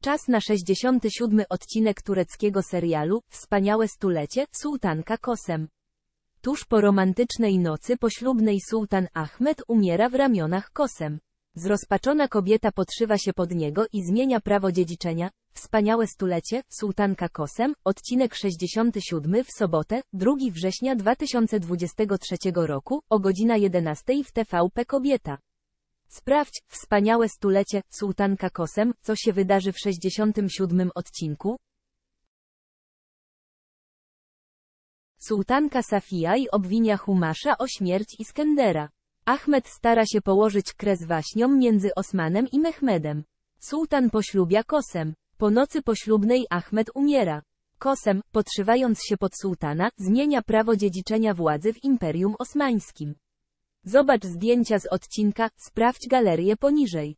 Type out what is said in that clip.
Czas na 67. odcinek tureckiego serialu Wspaniałe stulecie Sułtanka Kosem. Tuż po romantycznej nocy poślubnej sułtan Ahmed umiera w ramionach Kosem. Zrozpaczona kobieta podszywa się pod niego i zmienia prawo dziedziczenia. Wspaniałe stulecie Sułtanka Kosem, odcinek 67 w sobotę, 2 września 2023 roku, o godzina 11 w TVP Kobieta. Sprawdź, wspaniałe stulecie, sułtanka Kosem, co się wydarzy w 67 odcinku. Sułtanka Safijaj obwinia Humasza o śmierć Iskendera. Ahmed stara się położyć kres waśniom między Osmanem i Mehmedem. Sułtan poślubia Kosem. Po nocy poślubnej Ahmed umiera. Kosem, podszywając się pod sułtana, zmienia prawo dziedziczenia władzy w Imperium Osmańskim. Zobacz zdjęcia z odcinka, sprawdź galerię poniżej.